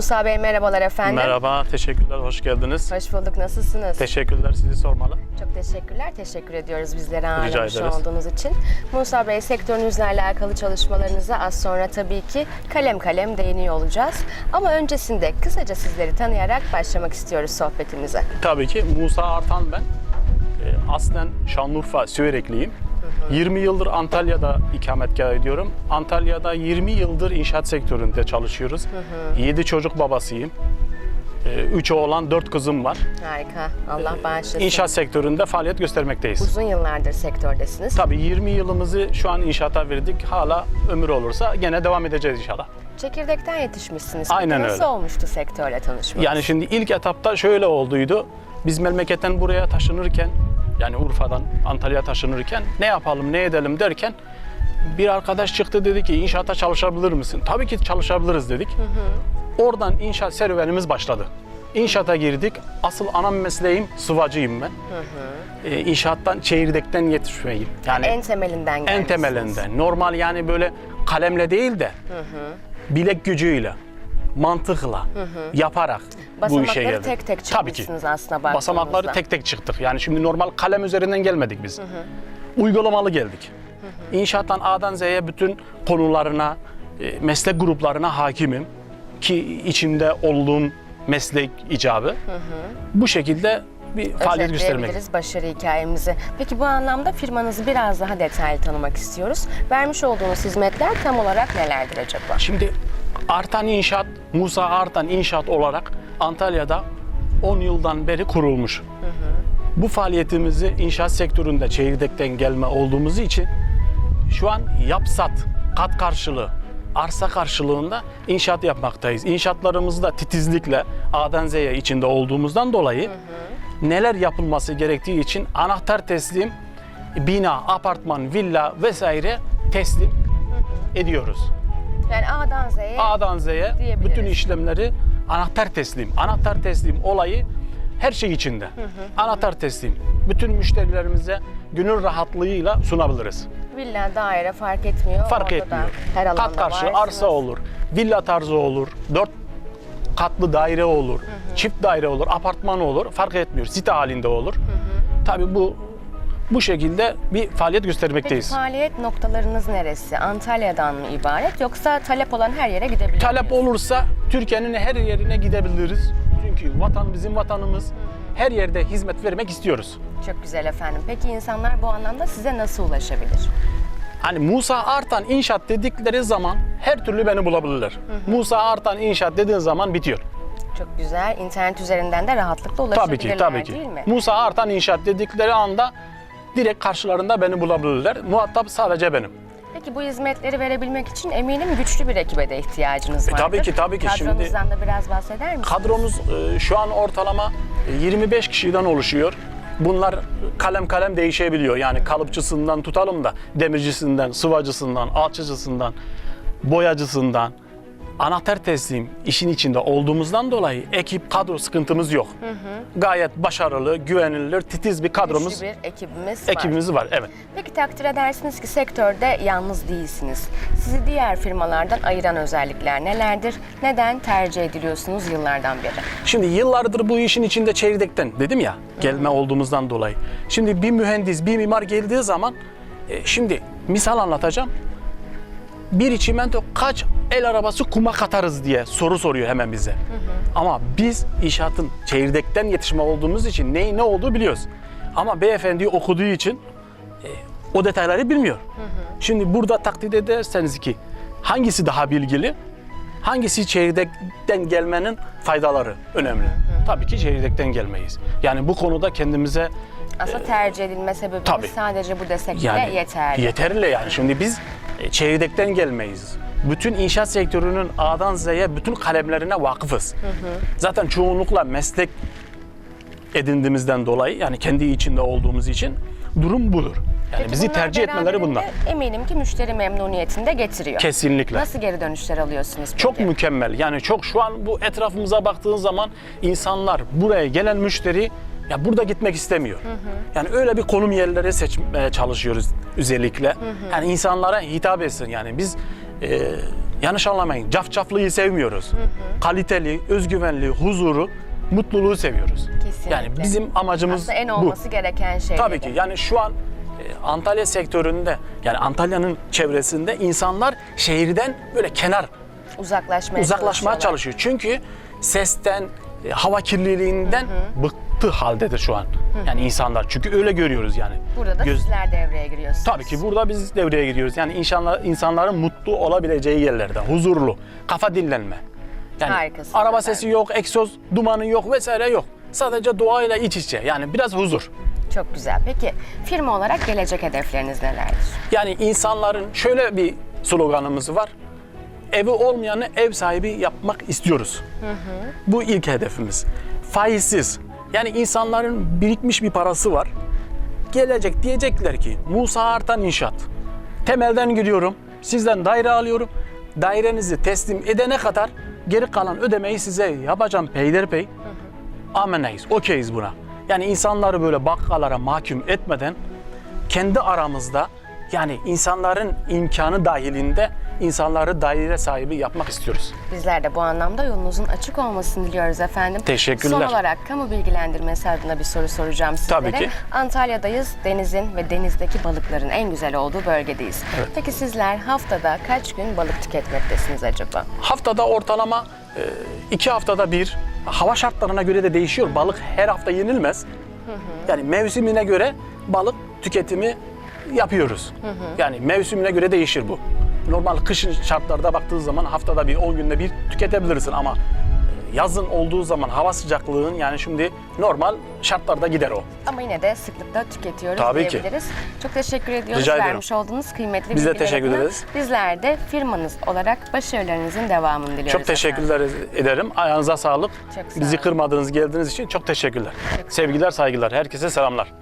Musa Bey merhabalar efendim. Merhaba, teşekkürler, hoş geldiniz. Hoş bulduk. Nasılsınız? Teşekkürler, sizi sormalı. Çok teşekkürler. Teşekkür ediyoruz bizlere ağırlamış olduğunuz için. Musa Bey sektörünüzle alakalı çalışmalarınıza az sonra tabii ki kalem kalem değiniyor olacağız. Ama öncesinde kısaca sizleri tanıyarak başlamak istiyoruz sohbetimize. Tabii ki Musa Artan ben. Ee, aslen Şanlıurfa, Süverekliyim. 20 yıldır Antalya'da ikametgah ediyorum. Antalya'da 20 yıldır inşaat sektöründe çalışıyoruz. 7 çocuk babasıyım. 3 oğlan, 4 kızım var. Harika. Allah bağışlasın. İnşaat sektöründe faaliyet göstermekteyiz. Uzun yıllardır sektördesiniz. Tabii 20 yılımızı şu an inşaata verdik. Hala ömür olursa gene devam edeceğiz inşallah. Çekirdekten yetişmişsiniz. Peki Aynen Nasıl öyle. olmuştu sektörle tanışmak? Yani şimdi ilk etapta şöyle olduydu. Biz memleketten buraya taşınırken yani Urfa'dan Antalya'ya taşınırken ne yapalım ne edelim derken bir arkadaş çıktı dedi ki inşaata çalışabilir misin? Tabii ki çalışabiliriz dedik. Oradan inşaat serüvenimiz başladı. İnşaata girdik. Asıl ana mesleğim sıvacıyım ben. Ee, inşaattan, çekirdekten yetişmeyim. Yani en temelinden en gelmişsiniz. temelinde. Normal yani böyle kalemle değil de bilek gücüyle, mantıkla, yaparak bu işe Basamakları geldik. tek tek Tabii ki. aslında. Basamakları tek tek çıktık. Yani şimdi normal kalem üzerinden gelmedik biz. Uygulamalı geldik. İnşaattan A'dan Z'ye bütün konularına, e, meslek gruplarına hakimim. Ki içinde olduğum meslek icabı. Bu şekilde bir faaliyet göstermek. Başarı hikayemizi. Peki bu anlamda firmanızı biraz daha detaylı tanımak istiyoruz. Vermiş olduğunuz hizmetler tam olarak nelerdir acaba? Şimdi Artan İnşaat, Musa Artan İnşaat olarak Antalya'da 10 yıldan beri kurulmuş. Bu faaliyetimizi inşaat sektöründe çekirdekten gelme olduğumuz için şu an yapsat, kat karşılığı, arsa karşılığında inşaat yapmaktayız. İnşaatlarımızda titizlikle A'dan Z'ye içinde olduğumuzdan dolayı neler yapılması gerektiği için anahtar teslim, bina, apartman, villa vesaire teslim ediyoruz. Yani A'dan Z'ye A'dan Z'ye bütün işlemleri anahtar teslim. Anahtar teslim olayı her şey içinde. Anahtar teslim. Bütün müşterilerimize gönül rahatlığıyla sunabiliriz. villa, daire fark etmiyor. Fark Orada da etmiyor. Her alanda Kat karşı varsınız. arsa olur, villa tarzı olur, dört katlı daire olur, çift daire olur, apartman olur. Fark etmiyor. Site halinde olur. Tabii bu bu şekilde bir faaliyet Peki göstermekteyiz. faaliyet noktalarınız neresi? Antalya'dan mı ibaret yoksa talep olan her yere gidebilir Talep miyiz? olursa Türkiye'nin her yerine gidebiliriz. Çünkü vatan bizim vatanımız. Her yerde hizmet vermek istiyoruz. Çok güzel efendim. Peki insanlar bu anlamda size nasıl ulaşabilir? Hani Musa Artan İnşaat dedikleri zaman her türlü beni bulabilirler. Musa Artan İnşaat dediğin zaman bitiyor. Çok güzel. İnternet üzerinden de rahatlıkla ulaşabilirler Tabii ki, tabii ki. değil mi? Musa Artan İnşaat dedikleri anda direkt karşılarında beni bulabilirler. Muhatap sadece benim. Peki bu hizmetleri verebilmek için eminim güçlü bir ekibe de ihtiyacınız E, vardır. tabii ki, tabii ki. Şimdi- Kadronuzdan da biraz bahseder misiniz? Kadromuz e, şu an ortalama e, 25 kişiden oluşuyor. Bunlar kalem kalem değişebiliyor. Yani kalıpçısından tutalım da demircisinden, sıvacısından, alçıcısından, boyacısından, anahtar teslim işin içinde olduğumuzdan dolayı ekip kadro sıkıntımız yok. Gayet başarılı, güvenilir, titiz bir kadromuz, Güçlü bir ekibimiz var. ekibimiz var. Evet. Peki takdir edersiniz ki sektörde yalnız değilsiniz. Sizi diğer firmalardan ayıran özellikler nelerdir? Neden tercih ediliyorsunuz yıllardan beri? Şimdi yıllardır bu işin içinde çeyrekten dedim ya gelme olduğumuzdan dolayı. Şimdi bir mühendis, bir mimar geldiği zaman e, şimdi misal anlatacağım. Bir çimento kaç el arabası kuma katarız diye soru soruyor hemen bize. Ama biz inşaatın çekirdekten yetişme olduğumuz için neyi ne olduğu biliyoruz. Ama beyefendi okuduğu için e, o detayları bilmiyor. Şimdi burada takdir ederseniz ki hangisi daha bilgili, hangisi çekirdekten gelmenin faydaları önemli. Tabii ki çekirdekten gelmeyiz. Yani bu konuda kendimize Aslında tercih edilme sebebimiz tabii. sadece bu desek bile yani yeterli. yeterli yani. Şimdi biz e, çekirdekten gelmeyiz. Bütün inşaat sektörünün A'dan Z'ye bütün kalemlerine vakıfız. Zaten çoğunlukla meslek edindiğimizden dolayı yani kendi içinde olduğumuz için durum budur. Yani Peki bizi tercih etmeleri bunlar. Eminim ki müşteri memnuniyetini de getiriyor. Kesinlikle. Nasıl geri dönüşler alıyorsunuz peki? Çok mükemmel. Yani çok şu an bu etrafımıza baktığın zaman insanlar buraya gelen müşteri ya burada gitmek istemiyor. Yani öyle bir konum yerleri seçmeye çalışıyoruz özellikle. Yani insanlara hitap etsin. Yani biz e, yanlış anlamayın. Cafcaflıyı sevmiyoruz. Kaliteli, özgüvenli, huzuru, mutluluğu seviyoruz. Kesinlikle. Yani bizim amacımız Aslında en bu. olması gereken şey. Tabii ki. Yani şu an e, Antalya sektöründe yani Antalya'nın çevresinde insanlar şehirden böyle kenar Uzaklaşmaya, uzaklaşmaya çalışıyor. Çünkü sesten, e, hava kirliliğinden bıktı haldedir şu an. Yani insanlar. Çünkü öyle görüyoruz yani. Burada da Göz- sizler devreye giriyorsunuz. Tabii ki burada biz devreye giriyoruz. Yani insanlar, insanların mutlu olabileceği yerlerde, huzurlu, kafa dinlenme. Yani Harikasınız araba efendim. sesi yok, egzoz dumanı yok vesaire yok. Sadece doğayla iç içe. Yani biraz huzur. Çok güzel. Peki firma olarak gelecek hedefleriniz nelerdir? Yani insanların şöyle bir sloganımız var. Evi olmayanı ev sahibi yapmak istiyoruz. Bu ilk hedefimiz. Faizsiz. Yani insanların birikmiş bir parası var. Gelecek diyecekler ki Musa Artan İnşaat. Temelden giriyorum. Sizden daire alıyorum. Dairenizi teslim edene kadar geri kalan ödemeyi size yapacağım peyderpey. Ameneyiz, okeyiz buna. Yani insanları böyle bakkalara mahkum etmeden kendi aramızda yani insanların imkanı dahilinde insanları daire sahibi yapmak istiyoruz. Bizler de bu anlamda yolunuzun açık olmasını diliyoruz efendim. Teşekkürler. Son olarak kamu bilgilendirmesi adına bir soru soracağım sizlere. Tabii ki. Antalya'dayız. Denizin ve denizdeki balıkların en güzel olduğu bölgedeyiz. Peki sizler haftada kaç gün balık tüketmektesiniz acaba? Haftada ortalama e, iki haftada bir hava şartlarına göre de değişiyor. Balık her hafta yenilmez. Yani mevsimine göre balık tüketimi yapıyoruz. Yani mevsimine göre değişir bu. Normal kışın şartlarda baktığın zaman haftada bir 10 günde bir tüketebilirsin ama e, yazın olduğu zaman hava sıcaklığın yani şimdi normal şartlarda gider o. Ama yine de sıklıkla tüketiyoruz Tabii ki. diyebiliriz. Çok teşekkür ediyoruz Rica ederim. vermiş olduğunuz kıymetli Biz de teşekkür ederiz. Bizler de firmanız olarak başarılarınızın devamını diliyoruz. Çok efendim. teşekkürler ederim. Ayağınıza sağlık. Çok sağ Bizi kırmadığınız geldiğiniz için çok teşekkürler. Çok Sevgiler, saygılar. Herkese selamlar.